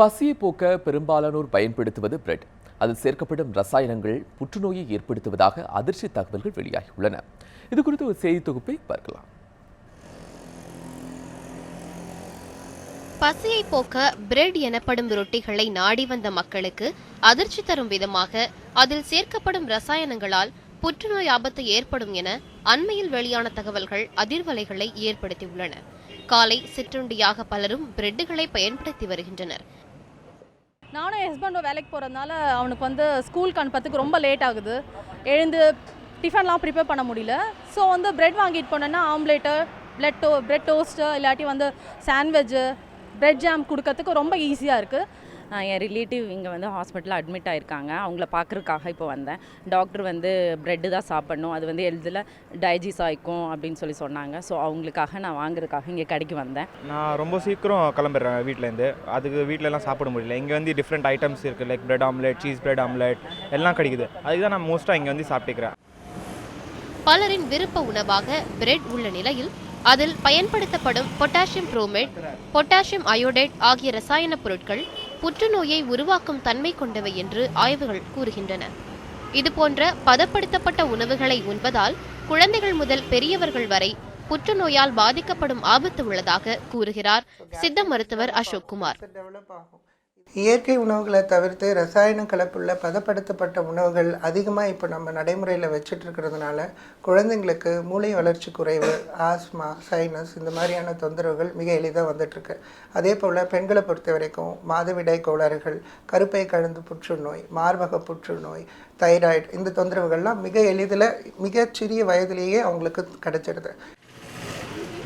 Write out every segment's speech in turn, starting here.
பசியை போக்க பெரும்பாலானோர் பயன்படுத்துவது பிரெட். அதில் சேர்க்கப்படும் ரசாயனங்கள் புற்றுநோயை ஏற்படுத்துவதாக அதிர்ச்சி தகவல்கள் வெளியாகியுள்ளன. இது குறித்து ஒரு செய்தி தொகுப்பை பார்க்கலாம். பசியை போக்க பிரெட் எனப்படும் ரொட்டிகளை நாடி வந்த மக்களுக்கு அதிர்ச்சி தரும் விதமாக அதில் சேர்க்கப்படும் ரசாயனங்களால் புற்றுநோய் ஆபத்து ஏற்படும் என அண்மையில் வெளியான தகவல்கள் அதிர்வலைகளை ஏற்படுத்தியுள்ளன. காலை சிற்றுண்டியாக பலரும் பிரெட்டுகளை பயன்படுத்தி வருகின்றனர். நானும் என் ஹஸ்பண்டும் வேலைக்கு போகிறதுனால அவனுக்கு வந்து ஸ்கூலுக்கு அனுப்புறதுக்கு ரொம்ப லேட் ஆகுது. எழுந்து டிஃபன்லாம் ப்ரிப்பேர் பண்ண முடியல. ஸோ வந்து ப்ரெட் வாங்கிட்டு போனேன்னா ஆம்லேட்டு பிரெட் டோ ப்ரெட் டோஸ்ட்டு இல்லாட்டி வந்து சாண்ட்விட்ஜு ப்ரெட் ஜாம் கொடுக்கறதுக்கு ரொம்ப ஈஸியாக இருக்குது என் ரிலேட்டிவ் இங்கே வந்து ஹாஸ்பிட்டலில் அட்மிட் ஆயிருக்காங்க. அவங்கள பார்க்குறதுக்காக இப்போ வந்தேன். டாக்டர் வந்து ப்ரெட்டு தான் சாப்பிடணும். அது வந்து எழுதில் டைஜிஸ் ஆகிக்கும் அப்படின்னு சொல்லி சொன்னாங்க. ஸோ அவங்களுக்காக நான் வாங்குறதுக்காக இங்கே கடைக்கு வந்தேன். நான் ரொம்ப சீக்கிரம் கிளம்பிடுறேன் வீட்டிலேருந்து அதுக்கு வீட்டிலலாம் சாப்பிட முடியல. இங்கே வந்து டிஃப்ரெண்ட் ஐட்டம்ஸ் இருக்குது like bread omelette cheese bread omelette எல்லாம் கிடைக்குது. அதுக்கு தான் நான் மோஸ்ட்டாக இங்கே வந்து சாப்பிட்டுக்கிறேன். பலரின் விருப்ப உணவாக பிரெட் உள்ள நிலையில் அதில் பயன்படுத்தப்படும் பொட்டாசியம் புரோமேட் பொட்டாசியம் அயோடேட் ஆகிய ரசாயன பொருட்கள் புற்றுநோயை உருவாக்கும் தன்மை கொண்டவை என்று ஆய்வுகள் கூறுகின்றன. இதுபோன்ற பதப்படுத்தப்பட்ட உணவுகளை உண்பதால் குழந்தைகள் முதல் பெரியவர்கள் வரை புற்றுநோயால் பாதிக்கப்படும் ஆபத்து உள்ளதாக கூறுகிறார் சித்த மருத்துவர் அசோக் குமார். இயற்கை உணவுகளை தவிர்த்து ரசாயன கலப்புள்ள பதப்படுத்தப்பட்ட உணவுகள் அதிகமாக இப்போ நம்ம நடைமுறையில் வச்சுட்டு இருக்கிறதுனால குழந்தைங்களுக்கு மூளை வளர்ச்சி குறைவு ஆஸ்மா சைனஸ் இந்த மாதிரியான தொந்தரவுகள் மிக எளிதாக வந்துட்டுருக்கு. அதே போல் பெண்களை பொறுத்த வரைக்கும் மாதவிடாய் கோளாறுகள் கருப்பை கழுந்து புற்றுநோய் மார்பக புற்றுநோய் தைராய்டு இந்த தொந்தரவுகள்லாம் மிக எளிதில் மிகச்சிறிய வயதிலேயே அவங்களுக்கு கிடைச்சிடுது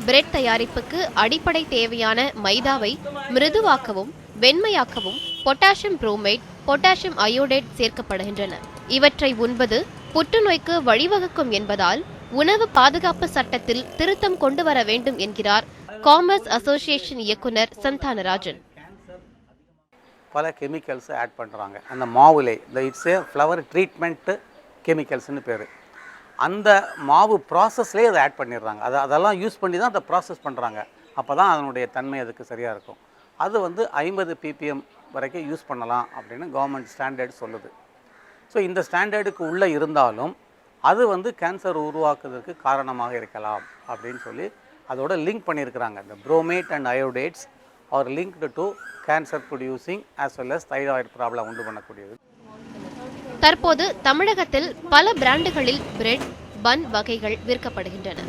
பிரெட் தயாரிப்புக்கு அடிப்படை தேவையான மைதாவை மிருதுவாக்கவும் வெண்மையாக்கவும் பொட்டாசியம் புரோமைட் பொட்டாசியம் அயோடேட் சேர்க்கப்படுகின்றன. இவற்றை உண்பது புற்றுநோய்க்கு வழிவகுக்கும் என்பதால் உணவு பாதுகாப்பு சட்டத்தில் திருத்தம் கொண்டு வர வேண்டும் என்கிறார் காமர்ஸ் அசோசியேஷன் இயக்குனர் சந்தானராஜன். பல கெமிக்கல்ஸ் ஆட் பண்ணுறாங்க அந்த மாவுலே இந்த இட்ஸ் ஏ ஃப்ளவர் ட்ரீட்மெண்ட்டு கெமிக்கல்ஸ்னு பேர். அந்த மாவு ப்ராசஸ்லேயே அதை ஆட் பண்ணிடுறாங்க. அதை அதெல்லாம் யூஸ் பண்ணி தான் அதை ப்ராசஸ் பண்ணுறாங்க அப்போ தான் அதனுடைய தன்மை அதுக்கு சரியாக இருக்கும். அது வந்து ஐம்பது பிபிஎம் வரைக்கும் யூஸ் பண்ணலாம் அப்படின்னு கவர்மெண்ட் ஸ்டாண்டர்ட் சொல்லுது. ஸோ இந்த ஸ்டாண்டர்டுக்கு உள்ளே இருந்தாலும் அது வந்து கேன்சர் உருவாக்குவதற்கு காரணமாக இருக்கலாம் அப்படின்னு சொல்லி அதோட லிங்க் பண்ணியிருக்கிறாங்க. இந்த bromate and iodates are linked to cancer producing as well as thyroid problem உண்டு பண்ணக்கூடியது. தற்போது தமிழகத்தில் பல பிராண்டுகளில் பிரெட் பன் வகைகள் விற்கப்படுகின்றன.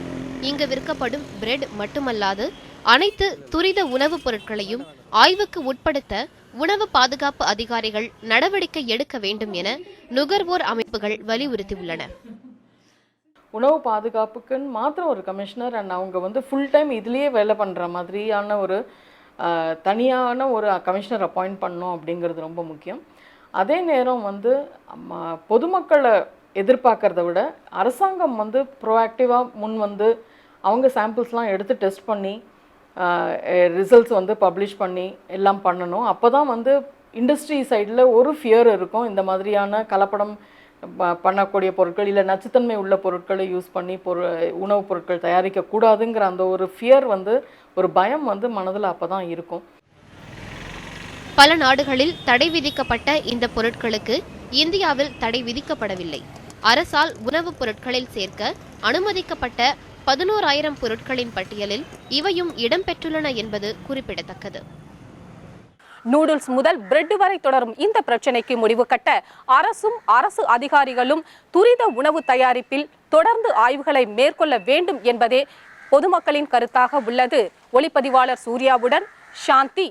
இங்கு விற்கப்படும் பிரெட் மட்டுமல்லாது அனைத்து துரித உணவுப் பொருட்களையும் ஆய்வுக்கு உட்படுத்த உணவு பாதுகாப்பு அதிகாரிகள் நடவடிக்கை எடுக்க வேண்டும் என நுகர்வோர் அமைப்புகள் வலியுறுத்தியுள்ளன. உணவு பாதுகாப்புக்குன்னு மாத்திரம் ஒரு கமிஷனர் அண்ட் அவங்க வந்து ஃபுல் டைம் இதுலேயே வேலை பண்ணுற மாதிரியான ஒரு தனியான ஒரு கமிஷனர் அப்பாயிண்ட் பண்ணோம் அப்படிங்கிறது ரொம்ப முக்கியம். அதே நேரம் வந்து ம- பொதுமக்களை எதிர்பார்க்கறத விட அரசாங்கம் வந்து ப்ரோஆக்டிவாக முன் வந்து அவங்க சாம்பிள்ஸ்லாம் எடுத்து டெஸ்ட் பண்ணி ரிசல்ட்ஸ் வந்து பப்ளிஷ் பண்ணி எல்லாம் பண்ணணும். அப்போ தான் வந்து இண்டஸ்ட்ரி சைடில் ஒரு ஃபியர் இருக்கும். இந்த மாதிரியான கலப்படம் ப- பண்ணக்கூடிய பொருட்கள் இல்லை நச்சுத்தன்மை உள்ள பொருட்களை யூஸ் பண்ணி பொரு உணவுப் பொருட்கள் தயாரிக்கக்கூடாதுங்கிற அந்த ஒரு ஃபியர் வந்து ஒரு பயம் வந்து மனதில் அப்போ தான் இருக்கும். பல நாடுகளில் தடை விதிக்கப்பட்ட இந்த பொருட்களுக்கு இந்தியாவில் தடை விதிக்கப்படவில்லை. அரசால் உணவுப் பொருட்களில் சேர்க்க அனுமதிக்கப்பட்ட பதினோராயிரம் பொருட்களின் பட்டியலில் இவையும் இடம்பெற்றுள்ளன என்பது குறிப்பிடத்தக்கது. நூடுல்ஸ் முதல் பிரெட் வரை தொடரும் இந்த பிரச்சனைக்கு முடிவு கட்ட அரசும் அரசு அதிகாரிகளும் துரித உணவு தயாரிப்பில் தொடர்ந்து ஆய்வுகளை மேற்கொள்ள வேண்டும் என்பதே பொதுமக்களின் கருத்தாக உள்ளது. ஒளிப்பதிவாளர் சூர்யாவுடன் சாந்தி.